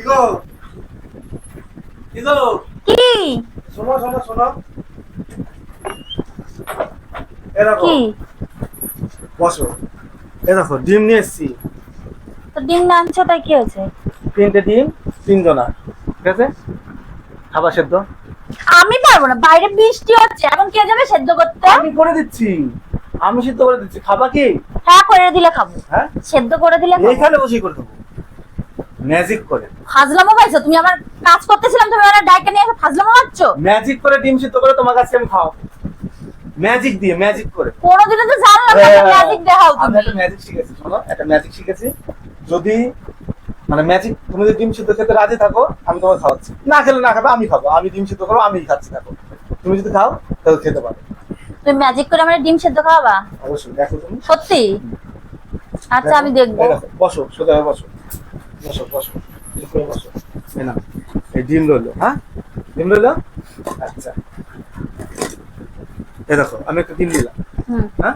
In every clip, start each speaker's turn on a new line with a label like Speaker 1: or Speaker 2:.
Speaker 1: কি গো কি? গো শোনো শোনো। শোনো এ বসো। এ দেখো ডিম নিয়ে এসছি।
Speaker 2: তো ডিম না আনছো তাই কি হয়েছে?
Speaker 1: তিনটে ডিম তিনজনা ঠিক আছে? খাবার সেদ্ধ।
Speaker 2: আমি পারব না বাইরে বৃষ্টি হচ্ছে এখন কে যাবে সেদ্ধ করতে?
Speaker 1: আমি করে দিচ্ছি। আমি সিদ্ধ করে দিচ্ছি। খাবা কি?
Speaker 2: হ্যাঁ করে দিলে খাব।
Speaker 1: হ্যাঁ?
Speaker 2: সেদ্ধ করে দিলে খাব।
Speaker 1: এইখানে বসেই করে দেবো। ম্যাজিক করে।
Speaker 2: ফাজলামো পাইছো তুমি আমার কাজ করতেছিলাম তুমি আমার ডাইকে নিয়ে এসে ফাজলামো
Speaker 1: ম্যাজিক করে ডিম সিদ্ধ করে তোমার কাছে আমি খাও ম্যাজিক দিয়ে ম্যাজিক করে।
Speaker 2: কোনোদিনও তো জানলাম না ম্যাজিক দেখাও তুমি।
Speaker 1: একটা ম্যাজিক শিখেছি শোনো একটা ম্যাজিক শিখেছি। যদি মানে ম্যাজিক তুমি যদি ডিম সিদ্ধ খেতে রাজি থাকো আমি তোমাকে খাওয়াচ্ছি। না খেলে না খাবে আমি খাব। আমি ডিম সিদ্ধ করব আমি খাচ্ছি থাকো তুমি যদি খাও তাহলে খেতে পারো।
Speaker 2: তুমি ম্যাজিক করে আমার ডিম সেদ্ধ খাওয়াবা?
Speaker 1: অবশ্যই দেখো তুমি।
Speaker 2: সত্যি? আচ্ছা আমি দেখব।
Speaker 1: দেখো, বসো সোজা বসো। বসো বসো। বসো। এই এই ডিম রইল। হ্যাঁ? ডিম রইল? আচ্ছা। দেখো আমি একটা ডিম দিলাম। হ্যাঁ?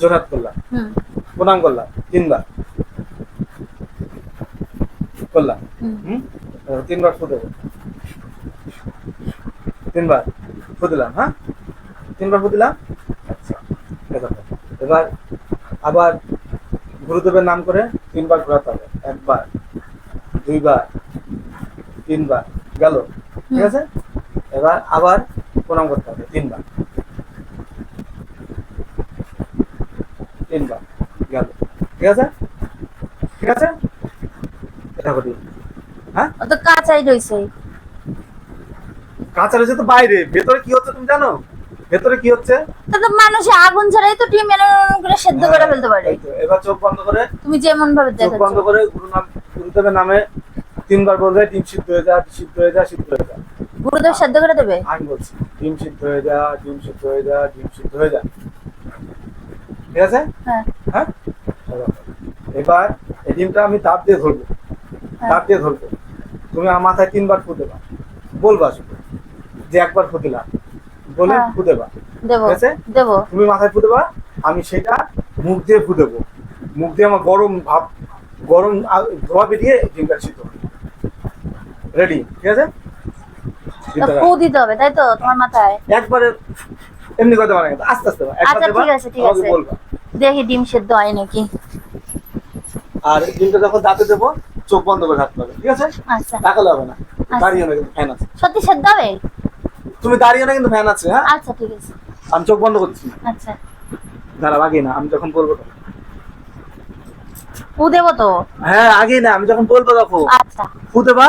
Speaker 1: জোরহাত করলাম। প্রণাম করলাম। তিনবার। করলাম।
Speaker 2: হুম।
Speaker 1: তিনবার ফু দেবো। তিনবার ফু দিলাম হ্যাঁ? তিনবার ফু দিলাম। আচ্ছা। এবার আবার গুরুদেবের নাম করে তিনবার ঘোরাতে হবে একবার দুইবার তিনবার গেল ঠিক আছে? এবার আবার প্রণাম করতে হবে তিনবার। তিনবার গেল ঠিক আছে? ঠিক আছে? এটা করি। হ্যাঁ?
Speaker 2: তো কাঁচাই রইছে।
Speaker 1: কাঁচা রয়েছে তো বাইরে ভেতরে কি হচ্ছে তুমি জানো? ভেতরে কি হচ্ছে?
Speaker 2: তা মানুষ আগুন ছাড়াই তো ডিম এনে করে সেদ্ধ করে ফেলতে পারে।
Speaker 1: এবার চোখ বন্ধ করে
Speaker 2: তুমি যেমন ভাবে
Speaker 1: চোখ বন্ধ করে গুরু নাম গুরুদেবের নামে তিনবার বলবে ডিম সিদ্ধ হয়ে যা সিদ্ধ হয়ে যা সিদ্ধ হয়ে যা।
Speaker 2: গুরুদেব সেদ্ধ করে দেবে?
Speaker 1: আমি বলছি ডিম সিদ্ধ হয়ে যা ডিম সিদ্ধ হয়ে যা ডিম সিদ্ধ হয়ে যা। ঠিক আছে?
Speaker 2: হ্যাঁ।
Speaker 1: হ্যাঁ? এবার এই ডিমটা আমি তাপ দিয়ে ধরবো।
Speaker 2: হ্যাঁ।
Speaker 1: তাপ দিয়ে ধরবো। তুমি আমার মাথায় তিনবার ফু দেবা বলবা শুধু যে একবার ফু দিলাম বলে
Speaker 2: হ্যাঁ।
Speaker 1: ফু দেবা
Speaker 2: দেবো দেবো।
Speaker 1: তুমি মাথায় ফু দেবা আমি সেটা মুখ দিয়ে ফু দেবো মুখ দিয়ে আমার গরম ভাব গরম ধোয়া বেরিয়ে ডিমটা সিদ্ধ রেডি ঠিক আছে?
Speaker 2: ফু দিতে হবে তাই তো তোমার মাথায়?
Speaker 1: একবারে এমনি করতে পারে আস্তে আস্তে
Speaker 2: আচ্ছা ঠিক আছে ঠিক আছে। দেখি ডিম সেদ্ধ হয় নাকি।
Speaker 1: আর ডিমটা যখন দাঁতে দেবো চোখ বন্ধ করে হবে ঠিক আছে?
Speaker 2: আচ্ছা।
Speaker 1: তাকালে হবে না।
Speaker 2: আচ্ছা।
Speaker 1: দাঁড়িয়ে ফ্যান আছে।
Speaker 2: সত্যি সেদ্ধ হবে?
Speaker 1: তুমি দাঁড়িয়ে না কিন্তু ফ্যান আছে হ্যাঁ?
Speaker 2: আচ্ছা ঠিক আছে।
Speaker 1: আমি চোখ বন্ধ করছি।
Speaker 2: আচ্ছা।
Speaker 1: দাঁড়া আগে না আমি যখন বলব তখন।
Speaker 2: ফু দেবো তো?
Speaker 1: হ্যাঁ আগে না আমি যখন বলব তখন।
Speaker 2: আচ্ছা।
Speaker 1: ফু দেবা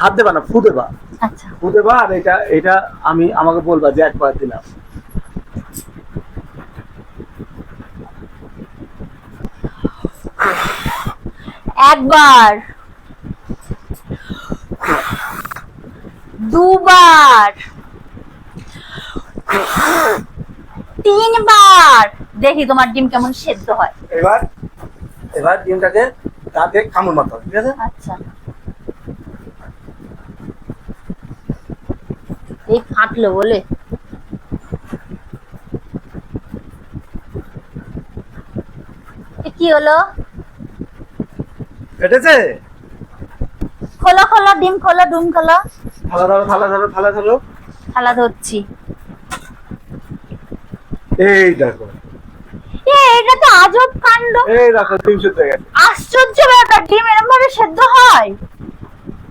Speaker 1: হাত দেবা না ফু দেবা।
Speaker 2: আচ্ছা।
Speaker 1: ফু দেবা আর এটা এটা আমি আমাকে বলবা যে একবার দিলাম।
Speaker 2: একবার। দুবার। তিনবার দেখি তোমার ডিম কেমন সেদ্ধ হয়।
Speaker 1: এবার এবার ডিমটাকে দাঁতে কামড় মারতে হবে ঠিক আছে?
Speaker 2: আচ্ছা। এই ফাটলো বলে। কি হলো?
Speaker 1: ফেটেছে?
Speaker 2: খোলো খোলো ডিম খোলো ডিম খোলো।
Speaker 1: থালা ধরো থালা ধরো থালা ধরো।
Speaker 2: থালা ধরছি।
Speaker 1: এই দেখো।
Speaker 2: এটা তো আজব কাণ্ড।
Speaker 1: এই দেখো
Speaker 2: আশ্চর্য ব্যাপার ডিম এরকম ভাবে সেদ্ধ হয়?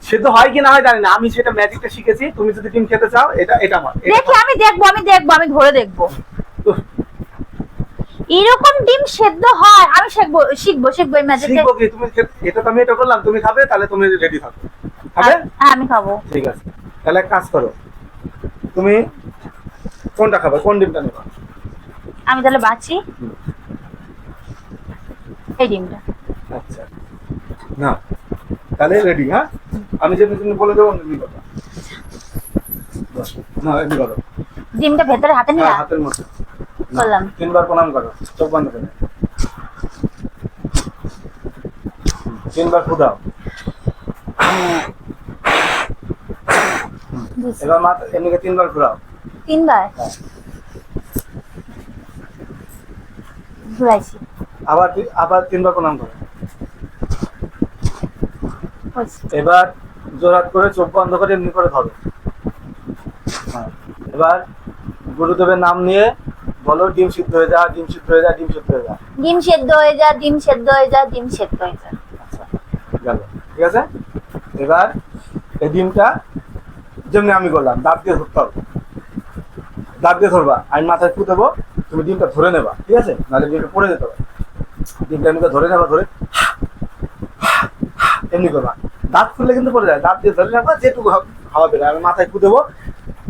Speaker 1: সেদ্ধ হয় কি না হয় জানি না আমি সেটা ম্যাজিকটা শিখেছি তুমি যদি ডিম খেতে চাও এটা এটা আমার
Speaker 2: দেখি আমি দেখব আমি দেখব আমি ধরে দেখব। এরকম ডিম সেদ্ধ হয় আমি শিখব শিখব শিখব এই ম্যাজিকে
Speaker 1: শিখব কি? তুমি এটা তো আমি এটা করলাম তুমি খাবে তাহলে তুমি রেডি থাকো। খাবে?
Speaker 2: হ্যাঁ আমি খাব।
Speaker 1: ঠিক আছে। তাহলে এক কাজ করো তুমি কোনটা খাবে? কোন ডিমটা নেবা?
Speaker 2: আমি তাহলে বাঁচি? এই ডিমটা।
Speaker 1: আচ্ছা। না তাহলে রেডি হ্যাঁ? আমি যে তুমি বলে দেবো এমনি কথা। না এমনি করো
Speaker 2: ডিমটা ভেতরে হাতে নিয়ে
Speaker 1: হ্যাঁ, হাতের মধ্যে।
Speaker 2: করলাম।
Speaker 1: তিনবার প্রণাম করো চোখ বন্ধ করে। তিনবার ফুদাও। এবার মাথা এমনিকে তিনবার ঘুরাও।
Speaker 2: তিনবার?
Speaker 1: আবার আবার তিনবার প্রণাম করো। এবার করে চোখ বন্ধ করে এমনি করে ধরো। হ্যাঁ এবার গুরুদেবের নাম নিয়ে বলো ডিম সিদ্ধ হয়ে যা ডিম সিদ্ধ হয়ে যা ডিম সিদ্ধ হয়ে যা।
Speaker 2: ডিম সেদ্ধ হয়ে যা ডিম সেদ্ধ হয়ে যা ডিম সেদ্ধ হয়ে যা।
Speaker 1: আচ্ছা গেল। ঠিক আছে? এবার এই ডিমটা যেমনি আমি করলাম দাঁত দিয়ে ধরতে হবে। দাঁত দিয়ে ধরবা আমি মাথায় ফু দেবো। তুমি ডিমটা ধরে নেবা ঠিক আছে? নাহলে ডিমটা পড়ে যেতে পারে। ডিমটা এমনি ধরে নেবা ধরে। এমনি করবা। দাঁত খুললে কিন্তু পড়ে যায়। দাঁত দিয়ে ধরে রাখবা যেটুকু হাওয়া বেরোয় আমি মাথায় ফু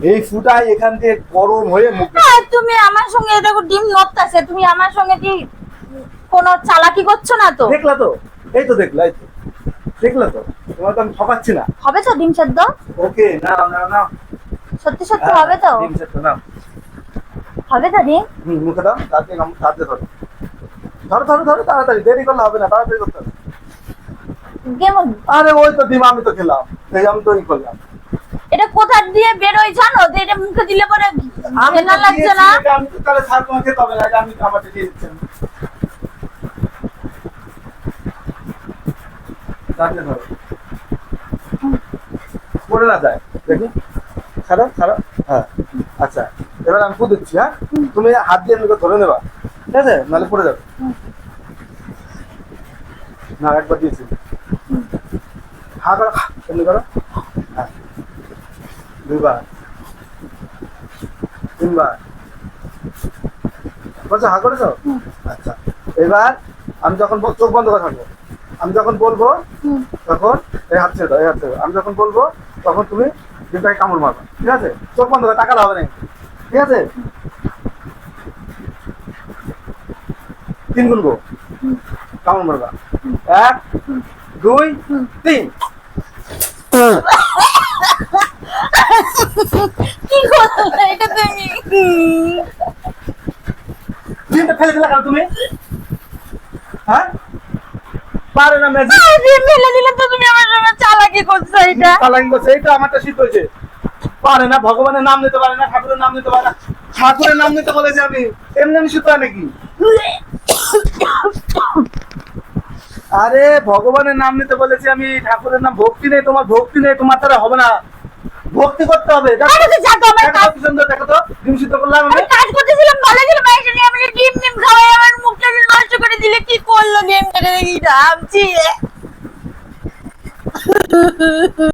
Speaker 1: এই ফুটাই এখান থেকে গরম হয়ে মুখ
Speaker 2: হ্যাঁ, তুমি আমার সঙ্গে দেখো ডিম নড়তাছে। তুমি আমার সঙ্গে কি কোনো চালাকি করছ না তো?
Speaker 1: দেখলা তো? এই তো দেখলা এই তো। দেখলা তো? তোমার তো আমি ঠকাচ্ছি না।
Speaker 2: হবে তো ডিম সেদ্ধ?
Speaker 1: ওকে না না না
Speaker 2: সত্যি সত্যি হবে তো?
Speaker 1: ডিম সেদ্ধ নাও।
Speaker 2: হবে ডিম
Speaker 1: হুম, মুখে দাও নাম- দাঁত ধরো। ধরো ধরো ধরো তাড়াতাড়ি দেরি করলে হবে না তাড়াতাড়ি করতে হবে।
Speaker 2: কেমন
Speaker 1: আরে ওই তো ডিম আমি তো খেলাম এই আমি তো ই করলাম।
Speaker 2: এটা কোথা দিয়ে বেরোয় জানো? যে এটা মুখে দিলে পরে
Speaker 1: আমি তো
Speaker 2: লাগছে না?
Speaker 1: আমি তো তাহলে স্যার তোমাকে খেতে হবে না আমি আমাকে দিয়ে দিচ্ছেন দাঁত ধরো। পড়ে না যায় দেখি। খারাপ খারাপ হ্যাঁ আচ্ছা। এবার আমি ফুদ দিচ্ছি হ্যাঁ? তুমি হাত দিয়ে এমনি ধরে নেবা, ঠিক আছে? নাহলে পড়ে যাবে। না, একবার দিয়েছি। হা, করো এমনি করো। হ্যাঁ। দুইবার। তিনবার। করছ হা করেছ? আচ্ছা। এবার আমি যখন চোখ বন্ধ করে থাকব, আমি যখন বলব, তখন এই হাত ছেড়ে দাও, এই হাত ছেড়ে দাও। আমি যখন বলব, তখন তুমি ডিমটাকে কামড় মারবে, ঠিক আছে? চোখ বন্ধ করে টাকা হবে না ঠিক আছে? তিন গুনবো কামড় মারবা। এক দুই তিন।
Speaker 2: কি এটা তুমি
Speaker 1: ডিমটা ফেলে দিলা কেন তুমি? হ্যাঁ? পারে না ম্যাজিক
Speaker 2: ফেলে দিলে তো তুমি আমার সঙ্গে চালাকি করছ এটা।
Speaker 1: চালাকি করছে এইটা আমারটা শীত হয়েছে। পারে না ভগবানের নাম নিতে পারে না ঠাকুরের নাম নিতে পারে না। ঠাকুরের নাম নিতে বলেছে আমি। এমনি শীত হয় নাকি? আরে ভগবানের নাম নিতে বলেছি আমি। ঠাকুরের নাম ভক্তি নেই তোমার ভক্তি নেই তোমার দ্বারা হবে না। ভক্তি করতে হবে। দেখো
Speaker 2: আরে তো যা তো আমার
Speaker 1: দেখো তো কি সুন্দর, দেখো তো ডিম সিদ্ধ করলাম আমি।
Speaker 2: আমি কাজ করতেছিলাম ভালো ছিল মায়ের নিয়ে আমি ডিম ডিম খাওয়াই আমার মুখটা নষ্ট করে দিলে কি করল ডিম দেখি আমছি